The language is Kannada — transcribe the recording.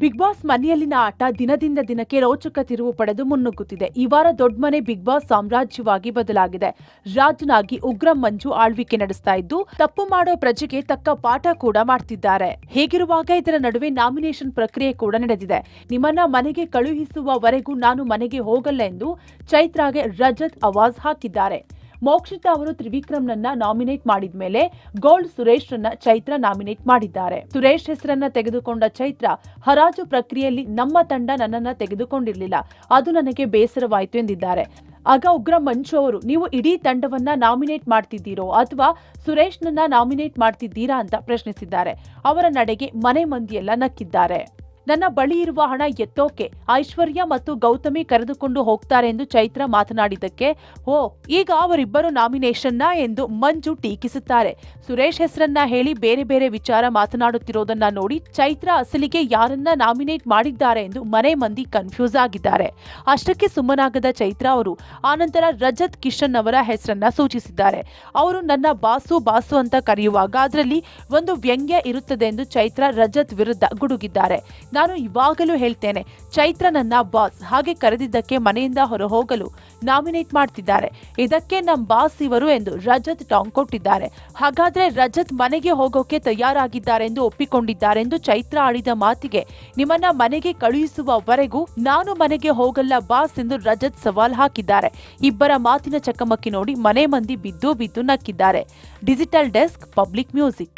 ಬಿಗ್ ಬಾಸ್ ಮನೆಯಲ್ಲಿನ ಆಟ ದಿನದಿಂದ ದಿನಕ್ಕೆ ರೋಚಕ ತಿರುವು ಪಡೆದು ಮುನ್ನುಗ್ಗುತ್ತಿದೆ. ಈ ವಾರ ದೊಡ್ಡ ಮನೆ ಬಿಗ್ ಬಾಸ್ ಸಾಮ್ರಾಜ್ಯವಾಗಿ ಬದಲಾಗಿದೆ. ರಾಜನಾಗಿ ಉಗ್ರ ಮಂಜು ಆಳ್ವಿಕೆ ನಡೆಸ್ತಾ ಇದ್ದು, ತಪ್ಪು ಮಾಡೋ ಪ್ರಜೆಗೆ ತಕ್ಕ ಪಾಠ ಕೂಡ ಮಾಡ್ತಿದ್ದಾರೆ. ಹೇಗಿರುವಾಗ ಇದರ ನಡುವೆ ನಾಮಿನೇಷನ್ ಪ್ರಕ್ರಿಯೆ ಕೂಡ ನಡೆದಿದೆ. ನಿಮ್ಮನ್ನ ಮನೆಗೆ ಕಳುಹಿಸುವವರೆಗೂ ನಾನು ಮನೆಗೆ ಹೋಗಲ್ಲ ಎಂದು ಚೈತ್ರಾಗೆ ರಜತ್ ಅವಾಜ್ ಹಾಕಿದ್ದಾರೆ. ಮೋಕ್ಷಿತಾ ಅವರು ತ್ರಿವಿಕ್ರಮ್ನನ್ನ ನಾಮಿನೇಟ್ ಮಾಡಿದ ಮೇಲೆ ಗೋಲ್ಡ್ ಸುರೇಶ್ರನ್ನ ಚೈತ್ರ ನಾಮಿನೇಟ್ ಮಾಡಿದ್ದಾರೆ. ಸುರೇಶ್ ಹೆಸರನ್ನ ತೆಗೆದುಕೊಂಡ ಚೈತ್ರ ಹರಾಜು ಪ್ರಕ್ರಿಯೆಯಲ್ಲಿ ನಮ್ಮ ತಂಡ ನನ್ನನ್ನ ತೆಗೆದುಕೊಂಡಿರಲಿಲ್ಲ. ಅದು ನನಗೆ ಬೇಸರವಾಯಿತು ಎಂದಿದ್ದಾರೆ. ಆಗ ಉಗ್ರ ಮಂಚು ಅವರು, ನೀವು ಇಡೀ ತಂಡವನ್ನ ನಾಮಿನೇಟ್ ಮಾಡ್ತಿದ್ದೀರೋ ಅಥವಾ ಸುರೇಶ್ನನ್ನ ನಾಮಿನೇಟ್ ಮಾಡ್ತಿದ್ದೀರಾ ಅಂತ ಪ್ರಶ್ನಿಸಿದ್ದಾರೆ. ಅವರ ನಡೆಗೆ ಮನೆ ಮಂದಿಯೆಲ್ಲ ನಕ್ಕಿದ್ದಾರೆ. ನನ್ನ ಬಳಿ ಇರುವ ಹಣ ಎತ್ತೋಕೆ ಐಶ್ವರ್ಯ ಮತ್ತು ಗೌತಮಿ ಕರೆದುಕೊಂಡು ಹೋಗ್ತಾರೆ ಎಂದು ಚೈತ್ರ ಮಾತನಾಡಿದ್ದಕ್ಕೆ ಓ ಈಗ ಅವರಿಬ್ಬರು ನಾಮಿನೇಷನ್ನ ಎಂದು ಮಂಜು ಟೀಕಿಸುತ್ತಾರೆ. ಸುರೇಶ್ ಹೆಸರನ್ನ ಹೇಳಿ ಬೇರೆ ಬೇರೆ ವಿಚಾರ ಮಾತನಾಡುತ್ತಿರೋದನ್ನ ನೋಡಿ ಚೈತ್ರ ಅಸಲಿಗೆ ಯಾರನ್ನ ನಾಮಿನೇಟ್ ಮಾಡಿದ್ದಾರೆ ಎಂದು ಮನೆ ಮಂದಿ ಕನ್ಫ್ಯೂಸ್ ಆಗಿದ್ದಾರೆ. ಅಷ್ಟಕ್ಕೆ ಸುಮ್ಮನಾಗದ ಚೈತ್ರ ಅವರು ಆನಂತರ ರಜತ್ ಕಿಶನ್ ಅವರ ಹೆಸರನ್ನ ಸೂಚಿಸಿದ್ದಾರೆ. ಅವರು ನನ್ನ ಬಾಸು ಬಾಸು ಅಂತ ಕರೆಯುವಾಗ ಅದರಲ್ಲಿ ಒಂದು ವ್ಯಂಗ್ಯ ಇರುತ್ತದೆ ಎಂದು ಚೈತ್ರ ರಜತ್ ವಿರುದ್ಧ ಗುಡುಗಿದ್ದಾರೆ. ನಾನು ಇವಾಗಲೂ ಹೇಳ್ತೇನೆ, ಚೈತ್ರ ನನ್ನ ಬಾಸ್, ಹಾಗೆ ಕರೆದಿದ್ದಕ್ಕೆ ಮನೆಯಿಂದ ಹೊರ ಹೋಗಲು ನಾಮಿನೇಟ್ ಮಾಡ್ತಿದ್ದಾರೆ. ಇದಕ್ಕೆ ನಮ್ಮ ಬಾಸ್ ಇವರು ಎಂದು ರಜತ್ ಟಾಂಗ್ ಕೊಟ್ಟಿದ್ದಾರೆ. ಹಾಗಾದ್ರೆ ರಜತ್ ಮನೆಗೆ ಹೋಗೋಕೆ ತಯಾರಾಗಿದ್ದಾರೆ ಎಂದು ಒಪ್ಪಿಕೊಂಡಿದ್ದಾರೆ ಎಂದು ಚೈತ್ರ ಆಡಿದ ಮಾತಿಗೆ ನಿಮ್ಮನ್ನ ಮನೆಗೆ ಕಳುಹಿಸುವವರೆಗೂ ನಾನು ಮನೆಗೆ ಹೋಗಲ್ಲ ಬಾಸ್ ಎಂದು ರಜತ್ ಸವಾಲ್ ಹಾಕಿದ್ದಾರೆ. ಇಬ್ಬರ ಮಾತಿನ ಚಕಮಕಿ ನೋಡಿ ಮನೆ ಮಂದಿ ಬಿದ್ದು ಬಿದ್ದು ನಕ್ಕಿದ್ದಾರೆ. Digital desk, public music.